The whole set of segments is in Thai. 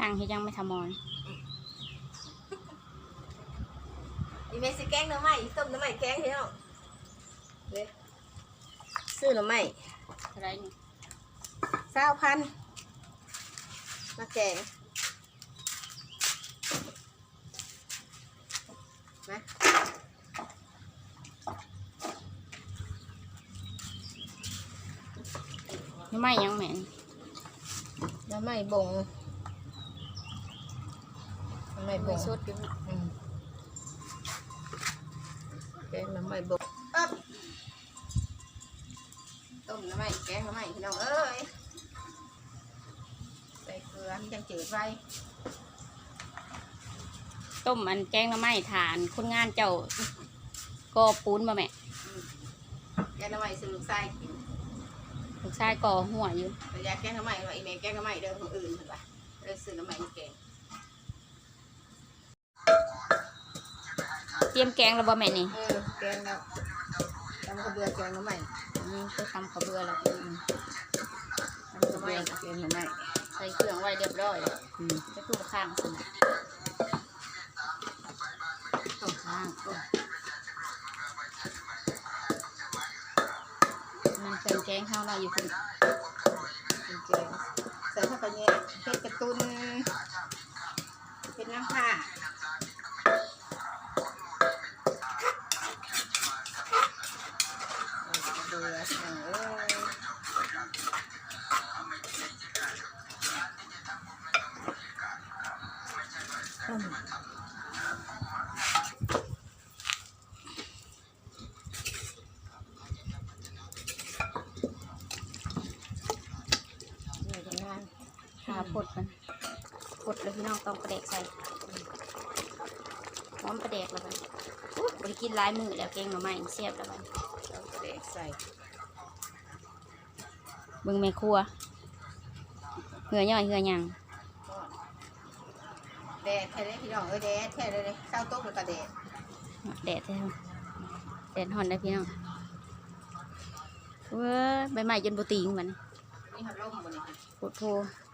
นั่งให้ยังไม่ทำมอนอีเมสิแกงหน่อไม้ต้มหน่อไม้แกงพี่น้องเลยซื้อหน่อไม้อะไรนี่เศร้าพันมาแกงมานี่ไม่ยังแม่นหน่อไม้บงหน่อ ไม้บไม่งสุดอยู่อืมแกงหน่อไม้บกอ๊บต้มหน่อไม้แกงหน่อไม้พี่น้องเอ้ยใส่เกลือมันจังจืดไว้ต้มอันแกงหน้ำไม้ทานคนงานเจ้าก่อปูนมาแม่แกงหน่อไม้ซื้อลูกไส้กินลูกชายก่อหัวอยู่แต่อยากแกงหน่อไม้ว่าอีเมแกงหน่อไม้เดิมของอื่นเห็นปะเลยซื้อหน่อไม้มาแกง เตรียมแกงแล้วบ่แม่นี่เออแกงแล้วทำกระเบือแกงหน่อไม้อืมไปทำข้าวเบื่อแล้วอืมทำกระเบือแกงหน่อไม้ใส่เครื่องไว้เรียบร้อยอืมจะตู้ข้างสินะตู้ข้างตู้มันเป็นแกงข้าวเราอยู่คนเป็นแกงใส่ผักกระเนียงเผ็ดกระตุนเป็นน้ำผ้าเอากระเบือเอาเอ้ยอืม นี่ทำงาน หาพดกันพดแล้วพี่น้อง ต้องประเดกใส่พร้อมประเดกแล้วกันอุ๊บริกินหลายมือแล้วแกงหน่อไม้เสียบแล้วกันเอากระเดกใส่เบิ่งแม่ครัวเหือย่อยเหือยังแดดแท้เลยพี่น้องเอ้ยแดดแท้เลยเลยข้าวต้มแล้วก็แดดแดดแท้แดดห่อนได้พี่น้องเว้ยใบไม้จนบ่ติงมันนี่ครับร่มบนนี้โคตรโพ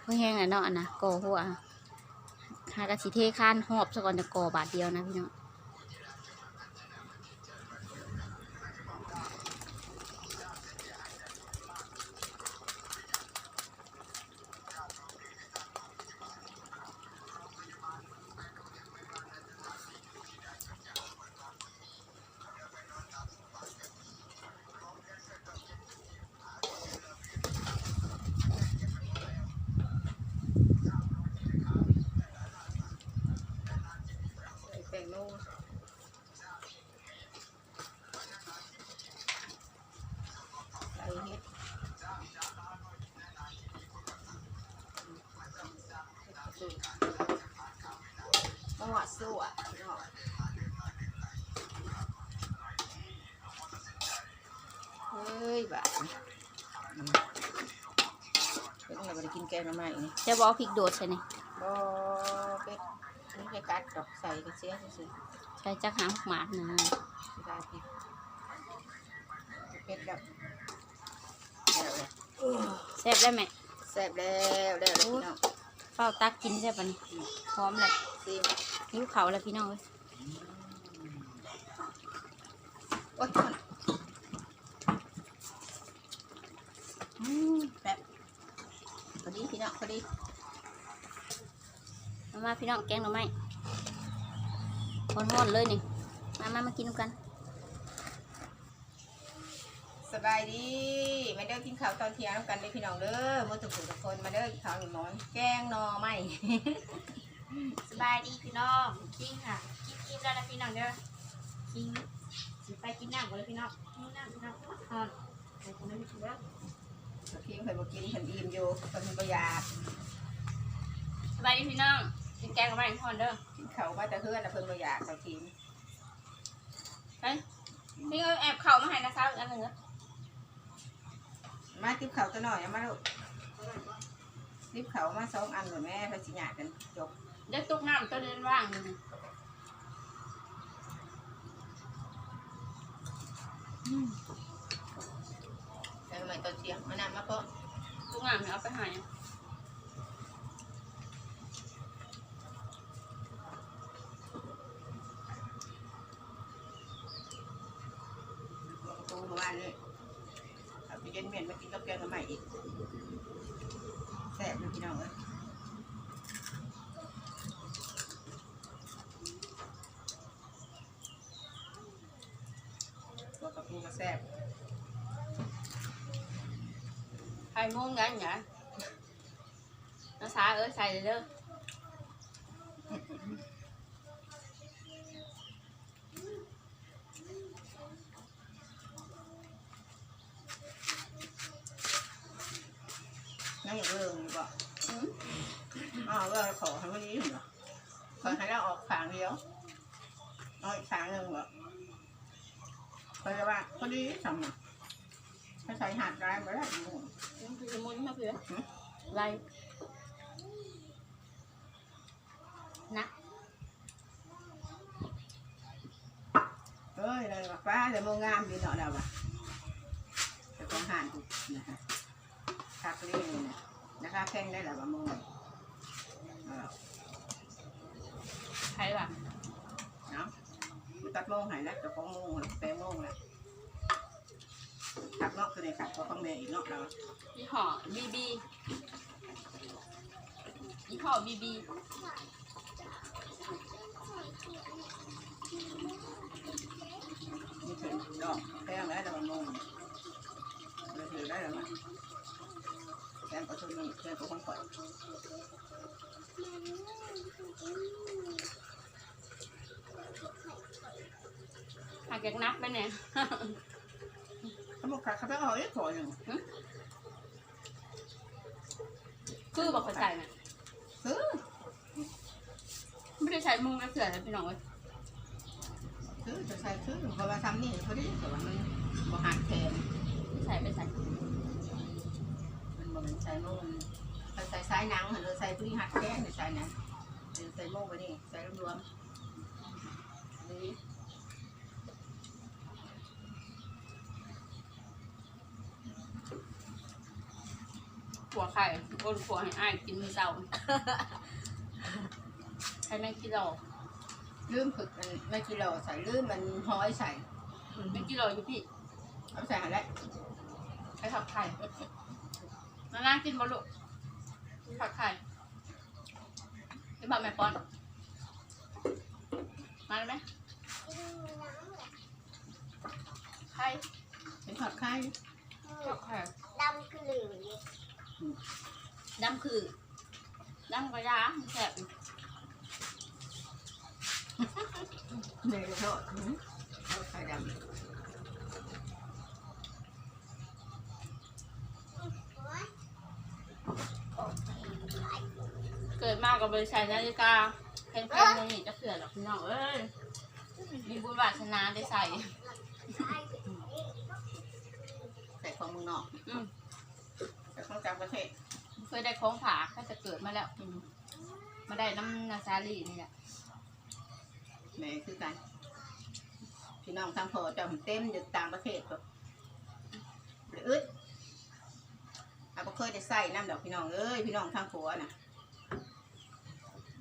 เพื่อแห้งอะเนาะอันนะก่อหัว หากระสิเทข้านหอบซะก่อนจะก่อบาทเดียวนะพี่น้อง มะหวาสู้อะพี่น้องเฮ้ยบ้าเป็นอะไรบ่ได้กินแกงหน่อไม้นี่จะบอกพริกโดดใช่ไหมบ่เป็ดนี่แค่กัดดอกใส่ก็เสียซื่อใช้จักหางหมากนะๆสิได้ผิดเป็ดแบบแล้วเลยแซ่บได้ไหมแซ่บแล้วแล้วเลยพี่น้องเฝ้าตักกินใช่ปะนี่พร้อมเลยซิม หิวเขาวแล้วพี่น้องเอ้ยโอ๊ยอืมแบบพอดีพี่น้องพอดีมามาพี่น้องแกงหน่อไม้ร้อนๆเลยนี่ มามามากินกัน สบายดีมาเด้อกินข้าวตอนเที่ยงกันเด้อพี่น้องเด้อมื่อทุกคนทุกคนมาเด้อกินข้าวหนึ่งน้อยแกงหน่อไม้ สบายดีพี่น้องกินค่ะกินกินแล้วนะพี่น้องเด้อกินสิไปกินน้ำกันเลยพี่น้องกินน้ำพี่น้องอ่อนไปคนนั้นพี่เด้อเพียงเพิ่นบ่กินเพิ่นอิ่มอยู่เพิ่นบ่อยากสบายดีพี่น้องกินแกงกับไม้ทอนเด้อกินข้าวมาแต่เฮือนน่ะเพิ่นบ่อยากบางทีเฮ้ยพี่เอาแอบเข่ามาให้นะสาวอีกอันหนึ่งเหรอมาติบข้าวตัวหน่อยเอามาลูกติบข้าวมาสองอันหน่อยแม่เพิ่นสิหยากันจบ เด็กตกน้ำตัวเดินว่างอยู่นี่อืมแทำไมตอนเที่ยงมานานมาเพราะตกน้ำเนี่ยเอาไปหายโกงเมื่านเลยไปเย็นเมียนมากินกาแฟกลือทำไมอีกแสบเลยพี่น้องเอ้ ไข่มุ้งงั้นเหรอน้าสาเอ้ยใส่เลยเด้อนั่งอย่างเรื่องอยู่บ่อืมอ๋อก็ขอให้มันนี้เหรอขอให้เราออกขางเดียวเอาอีกขางหนึ่งบ่เพราะว่าพอดีสำนักถ้าใส่หาดได้ไม่ได้หมูคื อมุ้นมาเพื่อหืมไรนะเอ้ยเลยว่าป้าแต่โมงามดีเนาะเราว่ะแต่ของหาน ข่งได้หรอว่าโมงเออใครวะเนาะมันตัดโมงใหายแล้วแต่ของโมงแปลงโมงแล้วขับเนาะคือในขับก็ต้องแม่อีกเนาะเรายี่ห้อบีบียี่ห้อบีบีมีถึงดอกแป้งได้แต่ว่าโมงเลยถือได้หรอวะแป้งก็ชุดนี้แป้งก็ของข่อยหาแกงนักไปเนี่ยเขาบอกขาเขาไปเอาไอ้ข่อยหนึ่งคือบอกเขาใส่น่ะคือไม่ได้ใช้มุงแล้วเสือเลยพี่น้องเอ้ยคือจะใส่คือเพราะว่าทำนี่พอดีแต่ว่ามันบ่หักแขนใส่ไม่ใส่ มันบ่เหมือนใส่โม่งมันใส่สายหนังหรือใส่พอดีหักแขนหรือใส่หนังหรือใส่โม่งไปนี่ใส่รวมๆนี่ ขัวไข่ก้นขัวให้อ้ายกินมือเจ้าใช้แมงกิโลลืมฝึกมันไม่กิโลใส่ลืมมันห้อยใส่แมงกิโลอยู่พี่เอาใส่หันแล้วใช้ผักไข่นานากินบอลลูกผักไข่ที่บ้านแม่ปอนมาเลยไหมไข่เป็นทอดไข่ผักไข่ดำคือเหลืองนี่ ดำคือดำกระยาแสบอยู่เนยทอดหืมทอดไข่ดำเกิดมากับบริษัทนาฬิกาแพงๆนี่จะเสือหรอกพี่น้องเอ้ยมีบุญวาสนาได้ใส่ ใส่ของเมืองนอกอืมใส่ ของต่างประเทศเคยได้ของผาก็จะเกิดมาแล้วอืมมาได้น้ำนาซาลีนี่แหละแม่คือกัน พี่น้องทางพ่อเจำเต็มอยู่ต่างประเทศก็หรืออึดอาบ่เคยได้ใส่น้ำดอกพี่น้องเอ้ยพี่น้องทางผัวน่ะ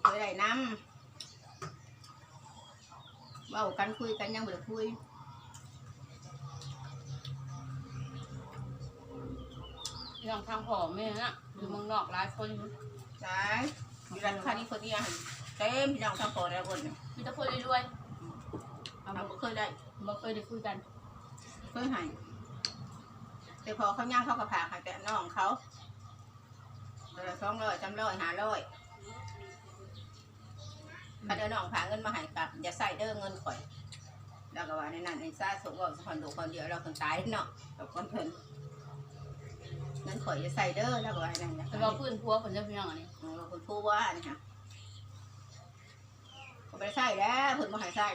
เคยได้น้ำเว้ากันคุยกันยังบ่ได้คุย พี่น้องทางพ่อแม่น่ะอยู่เมืองนอกหลายคนอยู่ใช่อยู่ร้านค้านี่คนนี้หันเต็มพี่น้องทางพ่อแล้วคนน่ะมีแต่คนรวยๆเอาเราบ่บ่เคยได้บ่เคยได้คุยกันเคยให้แต่พอเขาย่างเขาก็พาให้แต่น้องเขาเดือนสองร้อยจำร้อยหาร้อยถ้าเดินน้องพาเงินมาให้กลับอย่าใส่เด้อเงินข่อย แล้วก็ว่าในนั้นไอ้ซาสุกว่าสักคนดูคนเดียวเราคนตายเนาะกับคนเพิ่น เงินข่อยอย่าใส่เด้อแล้วก็ว่าในนั้นนะแต่ว่าพื้นพัวคนเจ้าพี่น้องอันนี้เออคนพูดว่านี่ฮะเขาไปใส่แล้วเพิ่นมาให้ใส่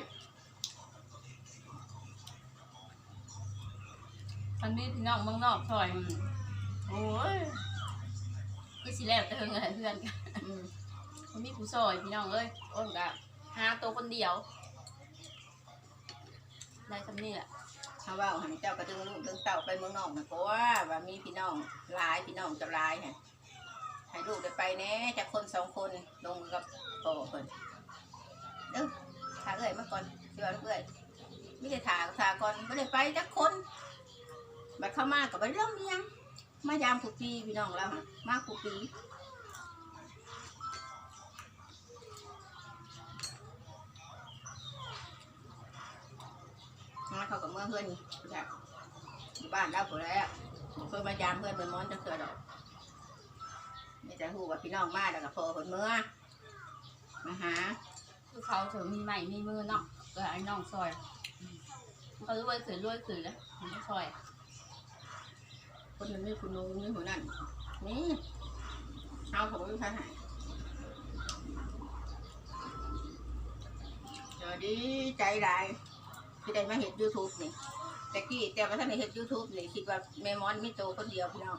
มันมีพี่น้องเมืองนอกซอยมันโอ้ยคือสิแล้วแต่เฮงเลยเพื่อนอืมมันมีผู้ซอยพี่น้องเอ้ยอ้นกะหาตัวคนเดียวได้คำนี้แหละ เขาว่าหันเจ้ากระดึงลูกดึงเต่าไปเมืองนอกนะเพราะว่าว่ามีพี่น้องหลายพี่น้องจะหลายฮะให้ลูกได้ไปแน่จากคนสองคนลงกับพ่อเพิ่นเด้อถาเอ้ยมาก่อนเดี๋ยวเอ้ยไม่ได้ถาถาก่อนไม่ได้ไปจักคนอบัดเข้ามากับไปเรื่องเลี้ยงมายามคุกปีพี่น้องเราค่ะมาคุกปี เขากับเมื่อเพื่อนแบบอยู่บ้านเราผู้แล้วเพื่อนมายามเพื่อนเป็นม้อนจะเกิดดอกไม่แต่หูว่าพี่น้องมาแล้วก็พอคนเมื่อมาหาคือเขาเถอะมีใหม่มีมือเนาะก็ไอ้น้องซอยเขารวยขืนรวยขืนแล้วมันไม่ซอย คนนั้นนี่คุณนู้นนี่คนนั้นนี่เอาของลูกชายหายเดี๋ยวดีใจหลาย ที่ได้มาเห็นยูทูบนี่แต่กี้แต่ว่าท่านได้เห็นยูทูบนี่คิดว่าแม่มอนไม่โตคนเดียวพี่น้อง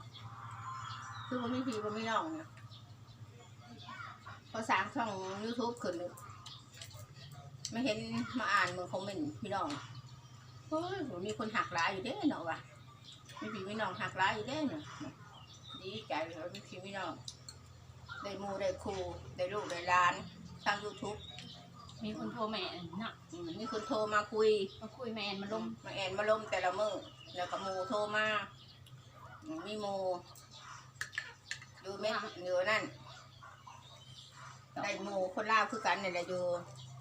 คือมันไม่พีมันไม่น้องเนี่ยพอสร้างช่องยูทูบขึ้นเลยไม่เห็นมาอ่านมึงคอมเมนต์พี่น้องเฮ้ยมีคนหักหลายอยู่เด้เนาะว่ะมีพี่มีน้องหักร้ายอยู่ได้เนาะดีใจเลยมีพี่มีน้องได้มูได้ครูได้ลูกได้หลานทางยูทูบ มีคนโทรแม่นาะมีคนโทรมาคุย มาคุยแม่แอนมาลมมาแอนมาลมแต่ละมือแล้วก็หมูโทรมาอืมมีหมูดูไหมอยู่นั่นได้หมูคนลาวคือกันเนี่ยแหละอยู่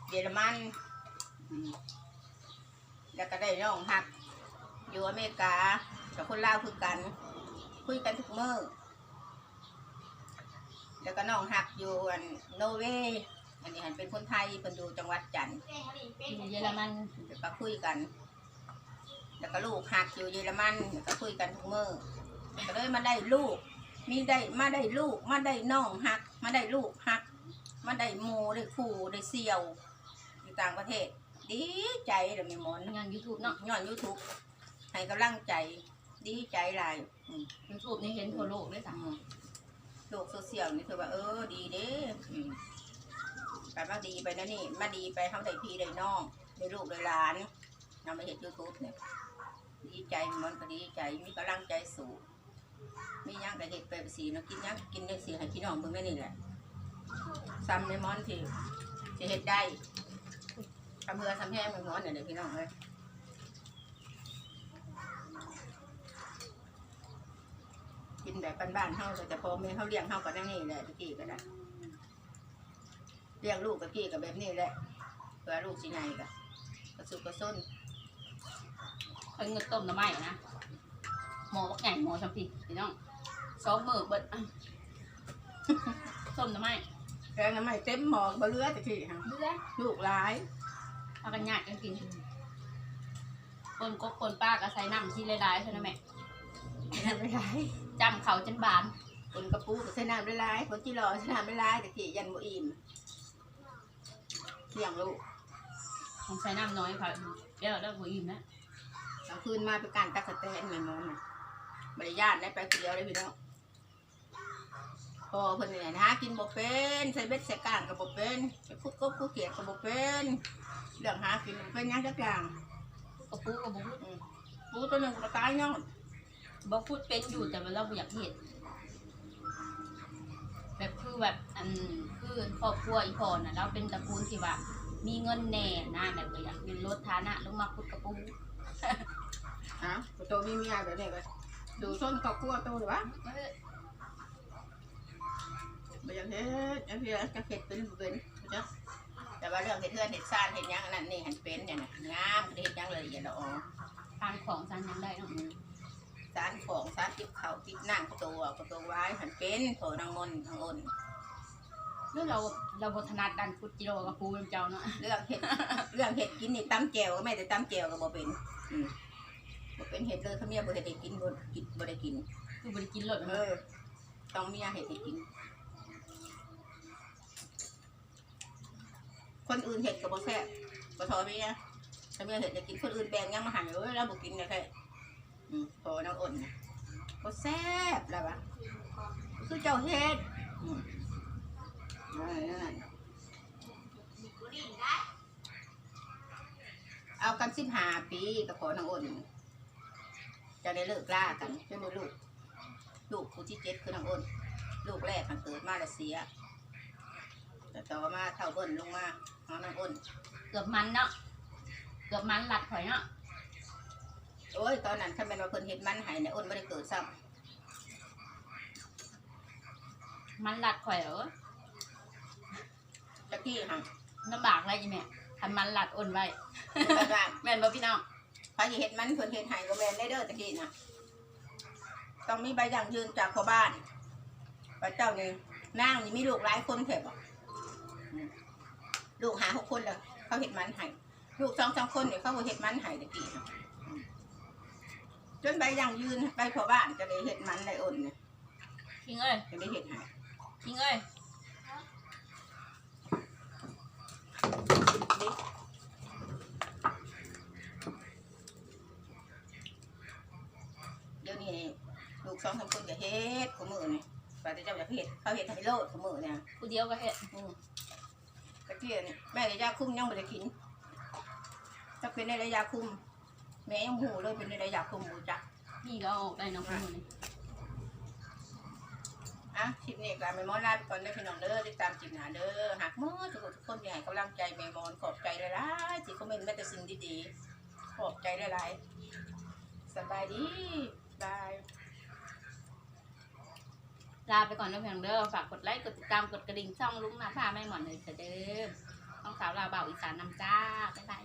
เยอรมันอืมแล้วก็ได้น้องหัก อยู่อเมริกากับคนลาวคือกัน คุยกันทุกมือแล้วก็น้องหักอยู่อันโนเวย์ อันนี้หันเป็นคนไทยเป็นอยู่จังหวัดจันทร์แป้งเขาดิเป็นอยู่เยอรมันเดี๋ยวก็คุยกัน แล้วก็ลูกหักอยู่เยอรมันเดี๋ยวก็คุยกันทุกมื้อก็เลยมาได้ลูก มีได้มาได้ลูก มาได้น้องหัก มาได้ลูกหัก มาได้หมูได้คู่ได้เสี่ยวอยู่ต่างประเทศ ดีใจเลยมีหมอนงานยูทูบเนาะย้อนยูทูบให้กำลังใจ ดีใจหลายอืม ยูทูบนี่เห็นทั่วโลกเลยจ้ะอืมโลกโซเชียลนี่คือว่าเออดีเด้อืม ไปมาดีไปนะนี่ มาดีไปเขาได้พี่ได้น้องได้ลูกได้หลานนำมาเห็นยูทูบเนี่ยดีใจมันก็ดีใจมีกำลังใจสูงมีหยังก็เห็ดไปสีเนาะกินหยังกินได้สีให้พี่น้องเบิ่งได้นี่แหละซ้ำในมอนที่จะเห็ดได้ทำเพื่อทำแห้งในมอนเนี่ยเดี๋ยวพี่น้องเลยกินแบบบ้านๆเฮาแต่พอแม่เขาเลี้ยงเฮาก็ได้นี่แหละตะกี้ก็ได้ เลี้ยงลูกตะกี้ก็แบบนี้แหละเพื่อลูกสิไงก็กระสุกกระส้นเคยเงินต้มน้ำไม้นะหมอบักใหญ่หมอสัมผัสพี่น้องสองมือเบิดอะต้มน้ำไม้แกงน้ำไม่เต็มหมอกบะเลือตะกี้ฮะเบื่อลูกหลายพากันยากกันกินคนกบคนป้าก็ใส่น้ำที่หลายๆใช่ไหมแม่น้ำไม่ร้ายจำเขาจนบานคนกระปูก็ใส่น้ำไม่ร้ายคนที่รอใส่น้ำไม่ร้ายตะกี้ยันบ่อิ่ม เลี้ยงลูกของใส่น้ำน้อยค่ะเดี๋ยวเลิกหัวอิ่มนะกลางคืนมาไปการตักกะแตนแม่มอนน่ะบริญาตได้ไปคนเดียวเลยพี่น้องพอเพิ่นเนี่ยนะกินบ่เป็นใส่เบ็ดใส่ก้างก็บ่เป็นไปคุกกบคุกเขียดก็บ่เป็นเรื่องหากินบ่เป็นหยังจักอย่างกระปุกกระปุกอืมปูตัวหนึงก็ตายยอดบ่พูดเป็นอยู่แต่ว่าเราบ่อยากเห็นแบบคือแบบอัน คือครอบครัวอีพอน่ะเราเป็นตระกูลที่ว่า มีเงินแน่นะแบบบ่อยากเป็นลดฐานะลงมาพุดกระปุกฮะตัวมีเมียแบบนี้ก็ดูส้นครอบครัวโตหรือวะบ่อยากเฮ็ดอันนี้จะเฮ็ดเป็นบ่เป็นเจ้าแต่ว่าเรื่องเฮ็ดเทือนเฮ็ดซ่านเฮ็ดหยังอันนั้นนี่หันเป็นเนี่ยนะงามเฮ็ดหยังละเอียดละออทานของทานยังได้เนาะสารของสารติบเขาติบนั่งตัวประตูไว้หันเป็นโถนางมนต์นางอ้น เรื่องเราเราบถนัดดันพุดกิโลกับปูเป็นเจ้าเนาะเรื่องเฮ็ด เรื่องเฮ็ดกินนี่ตำแจ่วก็แม่แต่ตำแจ่วก็บ่เป็นอืมบ่เป็นเฮ็ดเลยถ้าเมียบ่เฮ็ดให้กินบ่กินบ่ได้กิน คือบริกินรสเออต้องเมียเฮ็ดให้กิน คนอื่นเห็ดกับบ่แซ่บบ่ทอเมียถ้าเมียเห็ดจะกินคนอื่นแบ่งยังมาใหันเอ้ยแล้วบ่กินนะแค่อืมพอน้องอ่นน่ะบ่แซ่บแล้ววะคือเจ้าเฮ็ดอืมนั่นบุหรี่ได้ๆ เอากัน15ปีกับพอน้องอ่นจะได้เลิกล่ากันจนได้ลูก ลูกผู้ที่เจ็ดคือน้องอ่นลูกแรกมันเกิดมาแล้วเสีย แต่ต่อมาเท่าเบิ้นลงมาเอาน้องอ่นเกือบมันเนาะ เกือบมันหลัดข่อยเนาะ โอ้ย ตอนนั้นถ้าแม่นว่าเพิ่นเฮ็ดมันให้เนี่ยอ้นบ่ได้เกิดซ้ำมันหลัดข่อยเหรอ ตะกี้หั่นลำบากอะไรอีแม่ทำมันหลัดอ่อนไว้เพิ่นว่าแม่นบ่พี่น้องพาสิเฮ็ดมันเพิ่นเฮ็ดให้บ่แม่นได้เด้อตะกี้น่ะต้องมีใบอย่างยืนจากพ่อบ้านพระเจ้านี่นางนี่มีลูกหลายคนแท้บ่อืมลูกหาหกคนแล้วเขาเฮ็ดมันให้ลูกสองสามคนเนี่ยเขาบ่เฮ็ดมันให้ตะกี้น่ะอืมจนใบอย่างยืนไปพ่อบ้านจะได้เฮ็ดมันได้อ้นเนี่ยคิงเอ้ยจะได้เฮ็ดให้คิงเอ้ย เดี๋ยวนี้ลูกสองสามคนก็เฮ็ดกูมือนี่ว่าแต่เจ้าอยากเฮ็ดเขาเฮ็ดให้โลดกูมือเนี่ยผู้เดียวก็เฮ็ดอืมตะเกียนี่แม่ระยะคุ้มยังไม่ได้กินถ้าเป็นในระยะคุ้มแม่ยังหูเลยเป็นในระยะคุ้มหูจักนี่ก็เอาออกได้เน้องคุณนี่ อะคลิปนี้ก็แม่มอนลาไปก่อนเด้อพี่น้องเด้อติดตามคลิปหน้าเด้อหากเมื่อทุกคนทุกคนอยากให้กำลังใจแม่มอนขอบใจหลายๆที่คอมเมนต์แม้แต่สิ่งดีๆขอบใจหลายๆสบายดีบายลาไปก่อนเด้อเพียงเด้อฝากกดไลค์กดติดตามกดกระดิ่งช่องลุงนาพาแม่หมอนเลยเถอะเด้อต้องสาวลาเบาอีสานนำจ้าบ๊ายบาย